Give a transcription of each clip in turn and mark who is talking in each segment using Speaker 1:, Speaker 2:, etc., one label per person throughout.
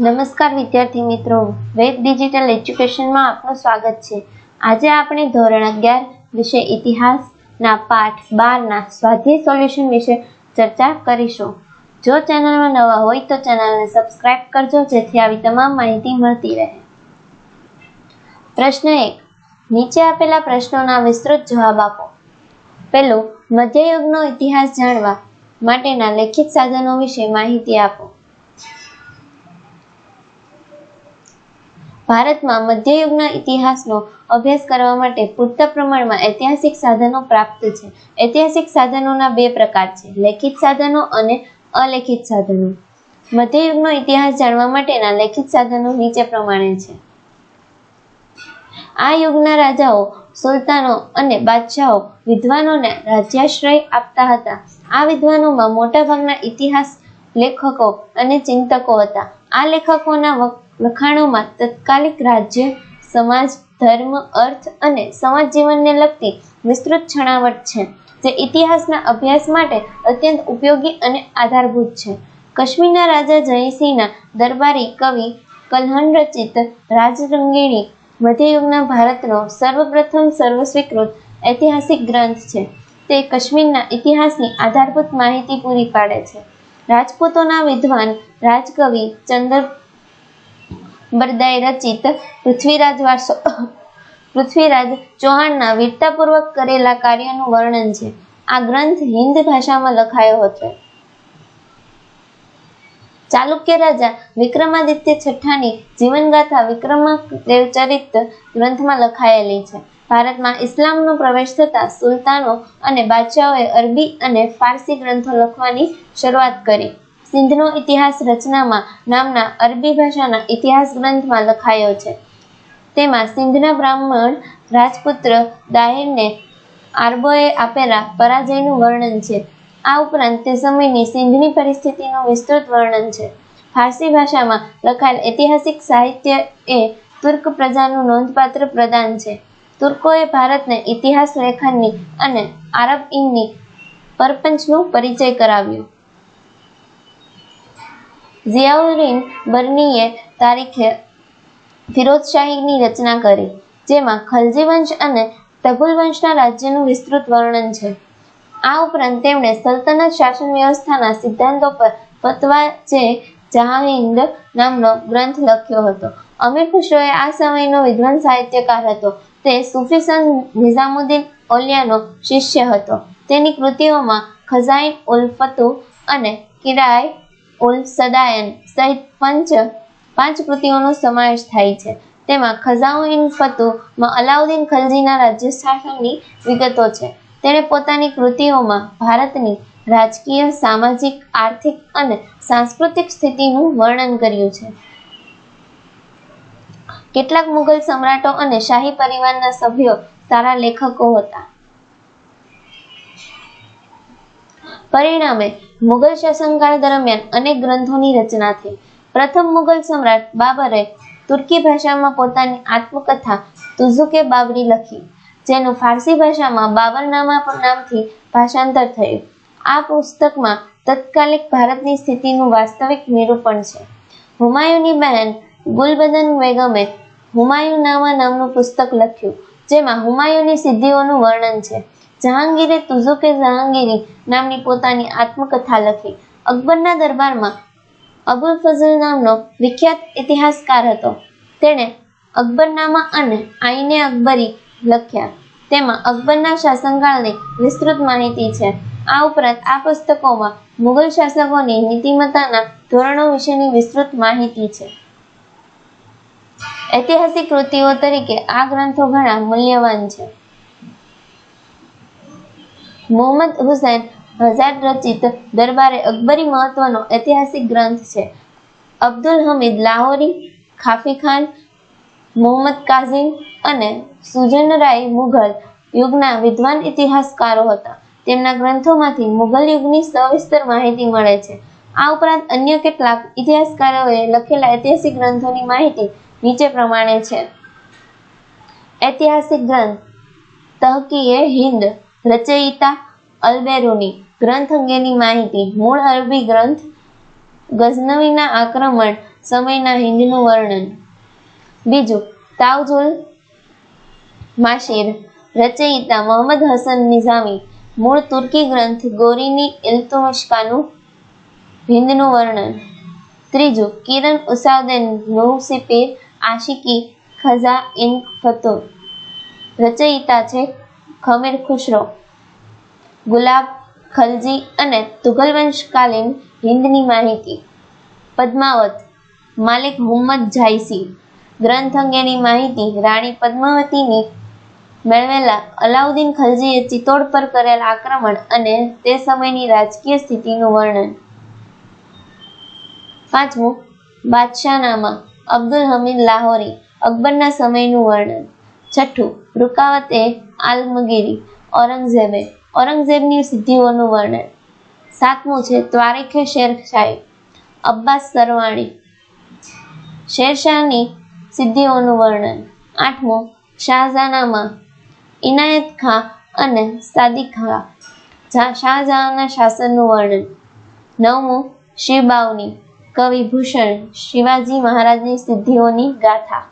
Speaker 1: નમસ્કાર વિદ્યાર્થી મિત્રો. વેબ ડિજિટલ એજ્યુકેશનમાં આપનું સ્વાગત છે. આજે આપણે ધોરણ અગિયાર વિષય ઇતિહાસના પાઠ બારના સ્વાધ્યાય સોલ્યુશન વિશે ચર્ચા કરીશું. જો ચેનલમાં નવા હોય તો ચેનલને સબસ્ક્રાઇબ કરજો, જેથી આવી તમામ માહિતી મળતી રહે. પ્રશ્ન એક. નીચે આપેલા પ્રશ્નોના વિસ્તૃત જવાબ આપો. પહેલું, મધ્યયુગનો ઇતિહાસ જાણવા માટેના લેખિત સાધનો વિશે માહિતી આપો. ભારતમાં મધ્યયુગના ઇતિહાસનો અભ્યાસ કરવા માટે પૂરતા પ્રમાણમાં ઐતિહાસિક સાધનો પ્રાપ્ત છે. ઐતિહાસિક સાધનોના બે પ્રકાર છે. લેખિત સાધનો અને અલેખિત સાધનો. મધ્યયુગનો ઇતિહાસ જાણવા માટેના લેખિત સાધનો નીચે પ્રમાણે છે. આ યુગના રાજાઓ, સુલતાનો અને બાદશાહો વિદ્વાનોને રાજ્યાશ્રય આપતા હતા. આ વિદ્વાનોમાં મોટાભાગના ઇતિહાસ લેખકો અને ચિંતકો હતા. આ લેખકોના લખાણોમાં તત્કાલિક રાજ્ય, સમાજ, ધર્મ, અર્થ અને સમાજ જીવનને લગતી વિસ્તૃત છણાવટ છે, જે ઇતિહાસના અભ્યાસ માટે અત્યંત ઉપયોગી અને આધારભૂત છે. કાશ્મીરના રાજા જયસિંહના દરબારી કવિ કલ્હણ રચિત રાજરંગીણી મધ્યયુગના ભારતનો સર્વપ્રથમ સર્વસ્વીકૃત ઐતિહાસિક ગ્રંથ છે. તે કાશ્મીરના ઇતિહાસની આધારભૂત માહિતી પૂરી પાડે છે. રાજપૂતોના વિદ્વાન રાજકવિ ચંદર બરદાએ રચિત પૃથ્વીરાજ વાસો પૃથ્વીરાજ ચૌહાણના વીરતાપૂર્વક કરેલા કાર્યનું વર્ણન છે. આ ગ્રંથ હિન્દ ભાષામાં લખાયો હતો. ચાલુક્ય રાજા વિક્રમાદિત્ય છઠ્ઠાની જીવનગાથા વિક્રમ દેવચરિત ગ્રંથમાં લખાયેલી છે. ભારતમાં ઇસ્લામનો પ્રવેશ થતાં સુલતાનો અને બાદશાહોએ અરબી અને ફારસી ગ્રંથો લખવાની શરૂઆત કરી. સિંધનો ઇતિહાસ રચનામાં નામના અરબી ભાષાના ઇતિહાસ ગ્રંથમાં લખાયો છે. તેમાં સિંધના બ્રાહ્મણ રાજપુત્ર દાહિરને આરબોએ આપેલા પરાજયનું વર્ણન છે. આ ઉપરાંત તે સમયની સિંધની પરિસ્થિતિનું વિસ્તૃત વર્ણન છે. ફારસી ભાષામાં લખાયેલ ઐતિહાસિક સાહિત્ય એ તુર્ક પ્રજાનું નોંધપાત્ર પ્રદાન છે. તુર્કોએ ભારતને ઇતિહાસ લેખનની અને આરબ ઇનની પરપંચનો પરિચય કરાવ્યો. ઝિયાઉદ્દીન બર્નીએ તારીખે ફિરોજશાહીની રચના કરી, જેમાં ખલજી વંશ અને તગુલ વંશના રાજ્યનું વિસ્તૃત વર્ણન છે. આ ઉપરાંત તેમણે સલ્તનત શાસન વ્યવસ્થાના સિદ્ધાંતો પર ફતવા જે જહાંગીર નામનો ગ્રંથ લખ્યો હતો. અમીર ખુશરોએ આ સમયનો વિદ્વાન સાહિત્યકાર હતો. તે સૂફી સંત નિઝામુદ્દીન ઓલિયાનો શિષ્ય હતો. તેની કૃતિઓમાં ખઝાઇન ઉલ ફતુ અને કિરાય ઉલ સદાયન સહિત પંચ, પાંચ કૃતિઓનો સમાવેશ થાય છે. તેમાં ખઝાઉન ફતુમાં અલાઉદ્દીન ખલજીના રાજ્ય શાસનની વિગતો છે. તેણે પોતાની કૃતિઓમાં ભારતની રાજકીય, સામાજિક, આર્થિક અને સાંસ્કૃતિક સ્થિતિનું વર્ણન કર્યું છે. કેટલાક મુઘલ સમ્રાટો અને શાહી પરિવારના સભ્યો સારા લેખકો હતા. પરિણામે મુઘલ શાસનકાળ દરમિયાન અનેક ગ્રંથોની રચના થઈ. પ્રથમ મુઘલ સમ્રાટ બાબરે તુર્કી ભાષામાં પોતાની આત્મકથા તુઝુકે બાબરી લખી, જેનું ફારસી ભાષામાં બાબરનામા નામથી ભાષાંતર થયું. આ પુસ્તકમાં તત્કાલિક ભારતની સ્થિતિનું વાસ્તવિક નિરૂપણ છે. હુમાયુની બહેન ગુલબદન બેગમે હુમાયુનામા નામનું પુસ્તક લખ્યું, જેમાં હુમાયુની સિદ્ધિઓનું વર્ણન છે. જહાંગીરે તુઝુકે જહાંગીરી નામની પોતાની આત્મકથા લખી. અકબરના દરબારમાં અબુલ ફઝલ નામનો વિખ્યાત ઇતિહાસકાર હતો. તેણે અકબરનામા અને આઈને અકબરી લખ્યા. તેમાં અકબરના શાસનકાળની વિસ્તૃત માહિતી છે. આ ઉપરાંત આ પુસ્તકોમાં મુઘલ શાસકોની નીતિમત્તાના ધોરણો વિશેની વિસ્તૃત માહિતી છે. ઐતિહાસિક કૃતિઓ તરીકે આ ગ્રંથો ઘણા મૂલ્યવાન છે. મોહમ્મદ હુસૈન હઝાર રચિત દરબારે અકબરી મહત્વનો ઐતિહાસિક ગ્રંથ છે. અબ્દુલ હમીદ લાહોરી, ખાફી ખાન, મોહમ્મદ કાઝિમ અને સુજનરાય મુઘલ યુગના વિદ્વાન ઇતિહાસકારો હતા. તેમના ગ્રંથોમાંથી મુઘલ યુગની સવિસ્તર માહિતી મળે છે. આ ઉપરાંત અન્ય કેટલાક ઇતિહાસકારોએ લખેલા ઐતિહાસિક ગ્રંથોની માહિતી નીચે પ્રમાણે છે. ઐતિહાસિક ગ્રંથ તહકીએ હિન્દ રચયિતા અલબેરુની ગ્રંથ અંગેની માહિતી. મૂળ અરબી ગ્રંથ ગઝનવીના આક્રમણ સમયના હિંદનું વર્ણન. બીજું તાવજુલ માશિર, રચયિતા મોહમ્મદ હસન નિઝામી. મૂળ તુર્કી ગ્રંથ ગોરીની ઇલ્તુમિશ્કાનું હિંદનું વર્ણન. ત્રીજું, કિરણ ઉસાઉદ્દીન નૂસીપીર આશિકી ખઝા ઇન ફતુર રચયિતા છે ખમીર ખુશરો ગુલાબ, ખલજી અને તુઘલ વંશકાલીન હિન્દની માહિતી. પદ્માવત, માલિક મુહમ્મદ જાયસી ગ્રંથ અંગેની માહિતી રાણી પદ્માવતીની મેળવેલા અલાઉદ્દીન ખલજીએ ચિત્તોડ પર કરેલ આક્રમણ અને તે સમયની રાજકીય સ્થિતિનું વર્ણન. પાંચમું, બાદશાહનામા, અબ્દુલ હમીદ લાહોરી, અકબરના સમયનું વર્ણન. છઠ્ઠું, રૂકાવત એ આલમગીરી, ઔરંગઝેબે. ઔરંગઝેબની સિદ્ધિઓનું વર્ણન. સાતમું છે ત્વારીખે શેરશાહી. અબ્બાસ સરવાણી. શેરશાહની સિદ્ધિઓનું વર્ણન. આઠમું શાહજાનામાં ઇનાયત ખાં અને સાદિક ખાં. શાહજહાંના શાસનનું વર્ણન. નવમું, શિવબાવની. કવિભૂષણ શિવાજી મહારાજની સિદ્ધિઓની ગાથા.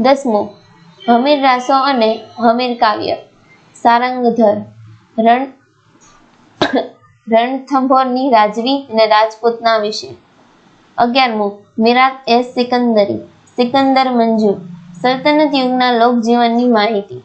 Speaker 1: દસમું હમીર રાસો અને હમીર કાવ્ય. સારંગધર. રણ, રણથંભોરની રાજવી અને રાજપૂતના વિશે. અગિયારમું, મિરાત એ સિકંદરી. સિકંદર મંજૂર. સલ્તનત યુગના લોકજીવનની માહિતી.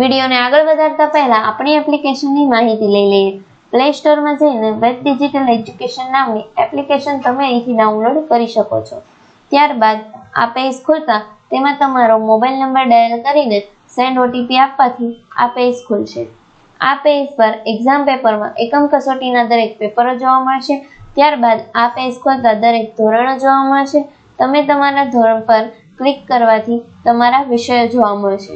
Speaker 1: વિડીયોને આગળ વધારતા પહેલા આપણી એપ્લિકેશનની માહિતી લઈ લઈએ. પ્લે સ્ટોરમાં જઈને વેબ ડિજિટલ એજ્યુકેશન નામની એપ્લિકેશન તમે અહીંથી ડાઉનલોડ કરી શકો છો. ત્યારબાદ આ પેજ ખોલતા તેમાં તમારો મોબાઈલ નંબર ડાયલ કરીને સેન્ડ ઓટીપી આપવાથી આ પેજ ખુલશે. આ પેજ પર એક્ઝામ પેપરમાં એકમ કસોટીના દરેક પેપરો જોવા મળશે. ત્યારબાદ આ પેજ ખોલતા દરેક ધોરણો જોવા મળશે. તમે તમારા ધોરણ પર ક્લિક કરવાથી તમારા વિષયો જોવા મળશે.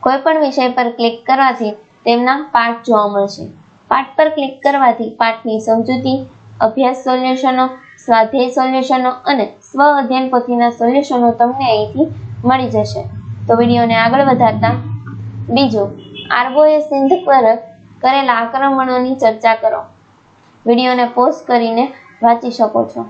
Speaker 1: કોઈ પણ વિષય પર ક્લિક કરવાથી તેમના પાઠ જોવા મળશે. પાઠ પર ક્લિક કરવાથી પાઠની સમજૂતી, અભ્યાસ સોલ્યુશનો સ્વાધ્યાય સોલ્યુશનો અને સ્વ અધ્યયન પોથીના સોલ્યુશનો તમને અહીંથી મળી જશે. તો વિડીયોને આગળ વધારતા બીજું, આરબોએ સિંધ પર કરેલા આક્રમણોની ચર્ચા કરો. વિડીયોને પોઝ કરીને વાંચી શકો છો.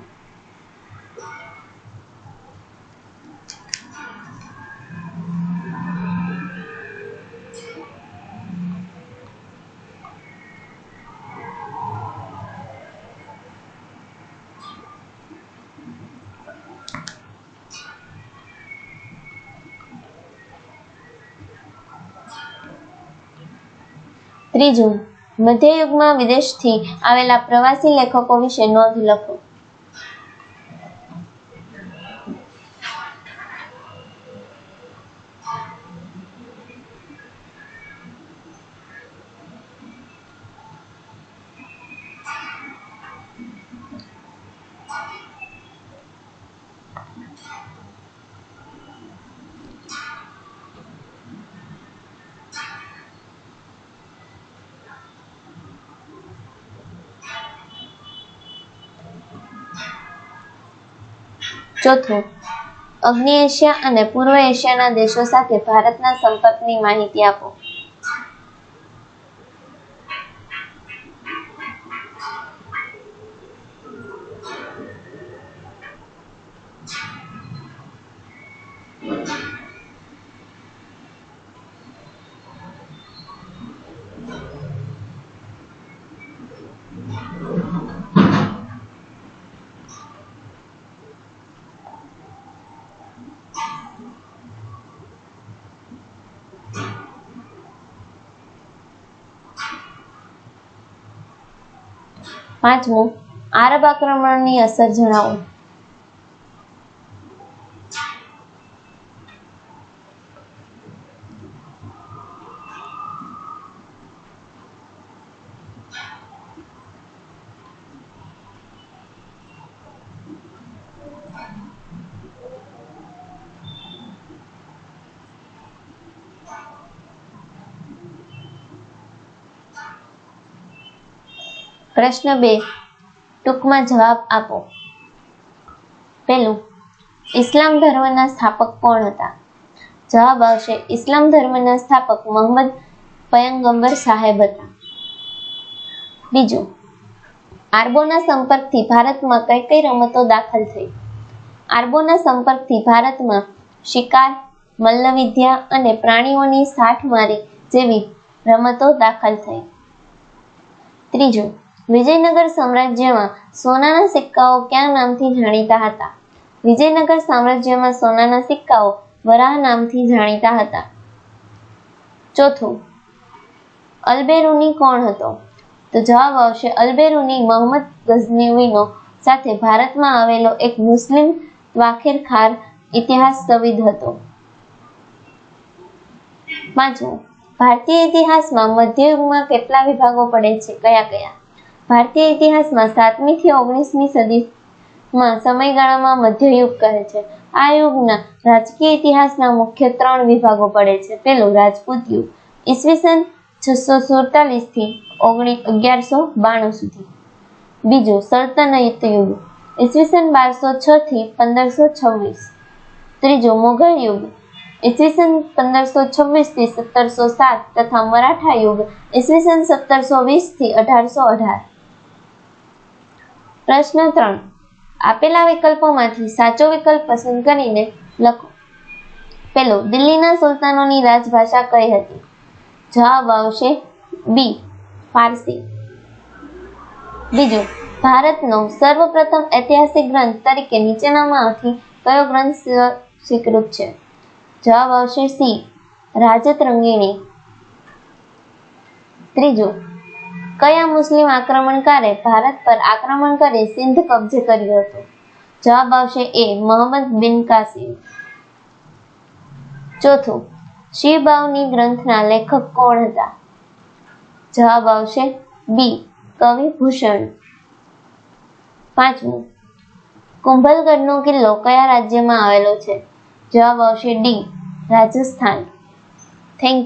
Speaker 1: ત્રીજું મધ્યયુગમાં વિદેશથી આવેલા પ્રવાસી લેખકો વિશે નોંધ લખો. ચોથું અગ્નિ એશિયા અને પૂર્વ એશિયાના દેશો સાથે ભારતના સંપર્કની માહિતી આપો. પાંચમું આરબ આક્રમણની અસર જણાવો. પ્રશ્ન બે, ટૂંકમાં જવાબ આપો. પહેલું, ઇસ્લામ ધર્મના સ્થાપક કોણ હતા? જવાબ આવશે, ઇસ્લામ ધર્મના સ્થાપક મોહમ્મદ પયંગંબર સાહેબ હતા. બીજું, આરબોના સંપર્કથી ભારતમાં કઈ કઈ રમતો દાખલ થઈ? આરબોના સંપર્કથી ભારતમાં શિકાર, મલ્લવિદ્યા અને પ્રાણીઓની સાઠમારી જેવી રમતો દાખલ થઈ. ત્રીજું વિજયનગર સામ્રાજ્યમાં સોનાના સિક્કાઓ કયા નામથી જાણીતા હતા? વિજયનગર સામ્રાજ્યમાં સોનાના સિક્કાઓ વરાહ નામથી જાણીતા હતા. ચોથું, અલ્બેરુની કોણ હતો? તો જવાબ આવશે અલ્બેરુની મોહમ્મદ ગઝનીનો સાથે ભારતમાં આવેલો એક મુસ્લિમ વાખેરખાર ઇતિહાસ સવિદ હતો. પાંચમું, ભારતીય ઇતિહાસમાં મધ્યયુગમાં કેટલા વિભાગો પડે છે? કયા કયા? ભારતીય ઇતિહાસમાં સાતમી થી ઓગણીસમી સદીમાં સમયગાળામાં મધ્યયુગ કહે છે. આ યુગના રાજકીય ઇતિહાસના મુખ્ય ત્રણ વિભાગો પડે છે. પેલું રાજપૂત યુગ, ઈસવીસન છસો સુડતાલીસથી ઓગણી અગિયારસો બાણું સુધી. બીજું સલ્તનત યુગ, ઈસવીસન બારસો છ થી પંદરસો છવ્વીસ. ત્રીજું મુઘલ યુગ, ઈસવીસન પંદરસો છવ્વીસથી સત્તરસો સાત. તથા મરાઠા યુગ, ઈસવીસન સત્તરસો વીસથી અઢારસો અઢાર. પ્રશ્ન ત્રણ. આપેલા વિકલ્પોમાંથી સાચો વિકલ્પ પસંદ કરીને લખો. પેલો દિલ્હીના સુલતાનોની રાજભાષા કઈ હતી? જવાબ આવશે બી ફારસી. બીજો, ભારતનો સર્વપ્રથમ ઐતિહાસિક ગ્રંથ તરીકે નીચેનામાંથી કયો ગ્રંથ સ્વીકૃત છે? જવાબ આવશે સી રાજત રંગીણી. ત્રીજું કયા મુસ્લિમ આક્રમણકારે ભારત પર આક્રમણ કરી સિંધ કબજે કર્યો હતો? જવાબ આવશે એ, મોહમ્મદ બિન કાસિમ. ચોથું શિવબાવની ગ્રંથના લેખક કોણ હતા? જવાબ આવશે બી કવિ ભૂષણ પાંચમું, કુંભલગઢનો કિલ્લો કયા રાજ્યમાં આવેલો છે? જવાબ આવશે ડી, રાજસ્થાન. થેન્ક